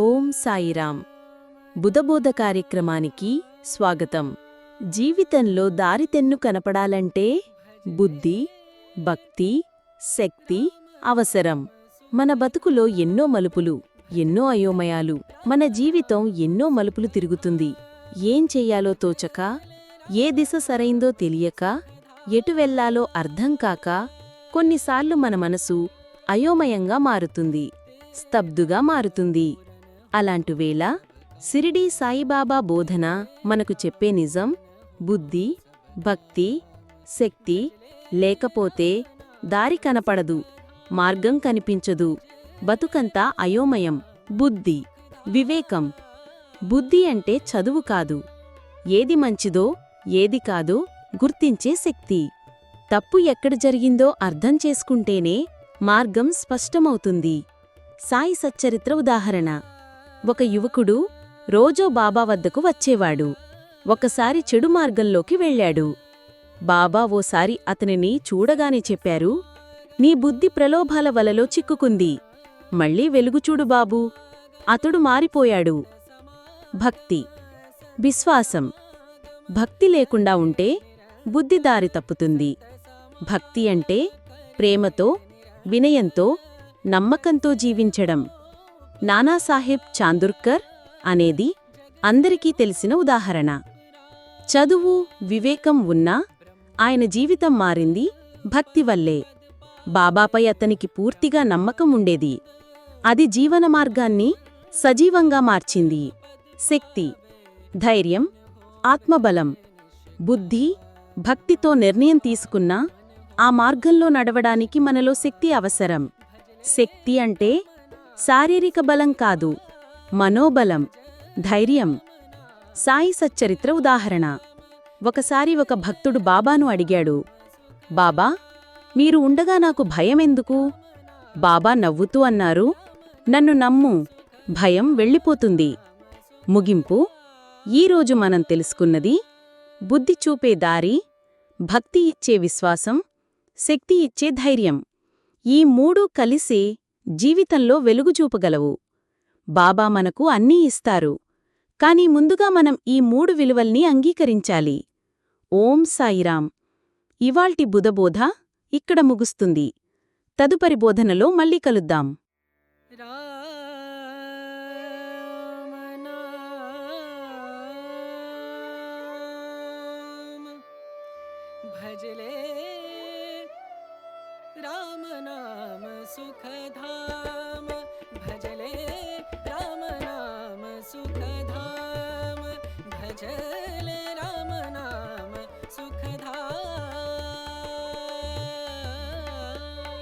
ఓం సాయిరాం. బుధబోధ కార్యక్రమానికి స్వాగతం. జీవితంలో దారితెన్ను కనపడాలంటే బుద్ధి భక్తి శక్తి అవసరం. మన బతుకులో ఎన్నో మలుపులు ఎన్నో అయోమయాలు మన జీవితం ఎన్నో మలుపులు తిరుగుతుంది. ఏం చెయ్యాలో తోచక ఏ దిశ సరైందో తెలియక ఎటు వెళ్ళాలో అర్థం కాక కొన్నిసార్లు మన మనసు అయోమయంగా మారుతుంది స్తబ్దుగా మారుతుంది. అలాంటి వేళ సిరిడీ సాయిబాబా బోధన మనకు చెప్పే నిజం బుద్ధి భక్తి శక్తి లేకపోతే దారి కనపడదు మార్గం కనిపించదు. బతుకంతా అయోమయం బుద్ధి వివేకం. బుద్ధి అంటే చదువు కాదు. ఏది మంచిదో ఏది కాదో గుర్తించే శక్తి. తప్పు ఎక్కడ జరిగిందో అర్థం చేసుకుంటేనే మార్గం స్పష్టమవుతుంది. సాయి సచ్చరిత్ర ఉదాహరణ. ఒక యువకుడు రోజో బాబా వద్దకు వచ్చేవాడు. ఒకసారి చెడు మార్గంలోకి వెళ్ళాడు. బాబా ఓసారి అతనిని చూడగానే చెప్పారు నీ బుద్ధి ప్రలోభాల వలలో చిక్కుకుంది. మళ్ళీ వెలుగుచూడు బాబూ. అతడు మారిపోయాడు. భక్తి. విశ్వాసం. భక్తి లేకుండా ఉంటే బుద్ధి దారి తప్పుతుంది. భక్తి అంటే ప్రేమతో వినయంతో నమ్మకంతో జీవించడం. నానాసాహెబ్ చాందుర్కర్ అనేది అందరికీ తెలిసిన ఉదాహరణ. చదువు వివేకం ఉన్నా ఆయన జీవితం మారింది భక్తి వల్లే. బాబాపై అతనికి పూర్తిగా నమ్మకం ఉండేది. అది జీవన మార్గాన్ని సజీవంగా మార్చింది. శక్తి ధైర్యం ఆత్మబలం బుద్ధి భక్తితో నిర్ణయం తీసుకున్నా ఆ మార్గంలో నడవడానికి మనలో శక్తి అవసరం. శక్తి అంటే శారీరక బలం కాదు మనోబలం ధైర్యం. సాయి సచ్చరిత్ర ఉదాహరణ. ఒకసారి ఒక భక్తుడు బాబాను అడిగాడు బాబా మీరు ఉండగా నాకు భయమెందుకు? బాబా నవ్వుతూ అన్నారు నన్ను నమ్ము భయం వెళ్ళిపోతుంది. ముగింపు ఈరోజు మనం తెలుసుకున్నది బుద్ధి చూపే దారి భక్తి ఇచ్చే విశ్వాసం శక్తి ఇచ్చే ధైర్యం. ఈ మూడూ కలిసి జీవితంలో వెలుగు చూపగలవు బాబా మనకు అన్నీ ఇస్తారు కాని ముందుగా మనం ఈ మూడు విలువల్ని అంగీకరించాలి ఓం సాయిరాం ఇవాల్టి బుధబోధ ఇక్కడ ముగుస్తుంది తదుపరి బోధనలో మళ్ళీ కలుద్దాం राम नाम भजले भजले राम नाम सुखधाम। भजले